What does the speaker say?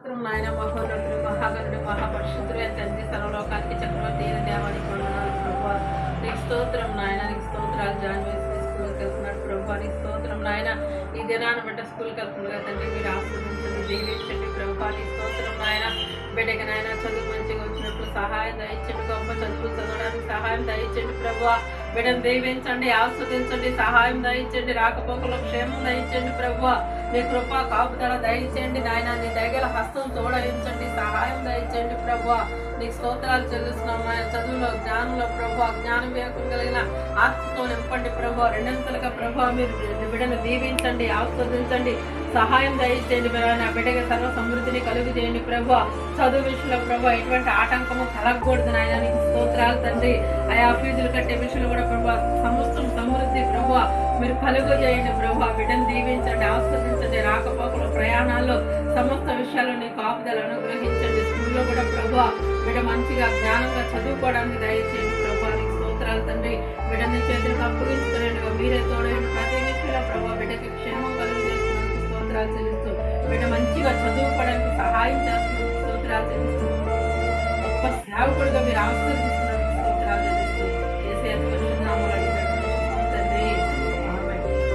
స్తోత్రం నాయన మహోన్నతుడు మహాగణుడు మహాపరిశుద్ధుడు తండ్రి సర్వలోకానికి చక్రవర్తి అయిన దేవానికి వందనాలు ప్రభావ. నీకు స్తోత్రం నాయన నీకు స్తోత్రాలు జాయిన్ వేసి స్కూల్కి వెళ్తున్నాడు ప్రభు నీకు స్తోత్రం నాయన ఈ దినాన్ని బట్ట స్కూల్కి వెళ్తుండగా తండ్రి మీరు ఆస్వాదించండి దీవించండి ప్రభు నీకు స్తోత్రం నాయన బిడ్డకి నాయన చదువు మంచిగా వచ్చినట్లు సహాయం దయచండి గొప్ప చదువు చదవడానికి సహాయం దయచండి ప్రభు బిడ్డను దీవించండి ఆస్వాదించండి సహాయం దయచండి రాకపోకలో క్షేమం దయచండి ప్రభు నీ కృప కాపుదల దయచేయండి నాయన. నీ దయగల హస్తం తోడయించండి సహాయం దయచేయండి ప్రభు నీకు స్తోత్రాలు చెల్లిస్తున్నాం చదువులో జ్ఞానంలో ప్రభు జ్ఞానం వేయకం కలిగిన ఆత్మతో నింపండి ప్రభు రెండంతలుగా ప్రభు మీరు బిడ్డను దీవించండి ఆస్వాదించండి సహాయం దయచేయండి నా బిడ్డకి సర్వ సమృద్ధిని కలుగు చేయండి ప్రభు చదువు విషయంలో ప్రభు ఎటువంటి ఆటంకము కలగకూడదు నాయన. నీకు స్తోత్రాలు తండ్రి. ఆయా ఫీజులు కట్టే విషయంలో కూడా ప్రభు సమస్తం సమృద్ధి ప్రభు మీరు కలుగు చేయండి ప్రభు బిడ్డను దీవించండి. ఆస్వాదించండి రాకపోకలు ప్రయాణాల్లో సమస్త విషయాలు నీ కాపుదలు అనుగ్రహించండి. స్కూల్లో కూడా ప్రభు బిడ్డ మంచిగా జ్ఞానంగా చదువుకోవడానికి దయచేయండి. ప్రభు నీకు స్తోత్రాలు తండ్రి. బిడ్డని చేతులకు అప్పగించుకునేట్టుగా మీరే తోడైన ప్రతి విషయంలో ప్రభు బిడ్డకి క్షేమం కలుగు చేస్తున్నందుకు స్తోత్రాలు చెల్లిస్తూ బిడ్డ మంచిగా చదువుకోవడానికి సహాయం చేస్తున్నందుకు స్తోత్రాలు చెల్లిస్తూ గొప్ప సేవకుడిగా మీరు ఆశీర్వదించండి.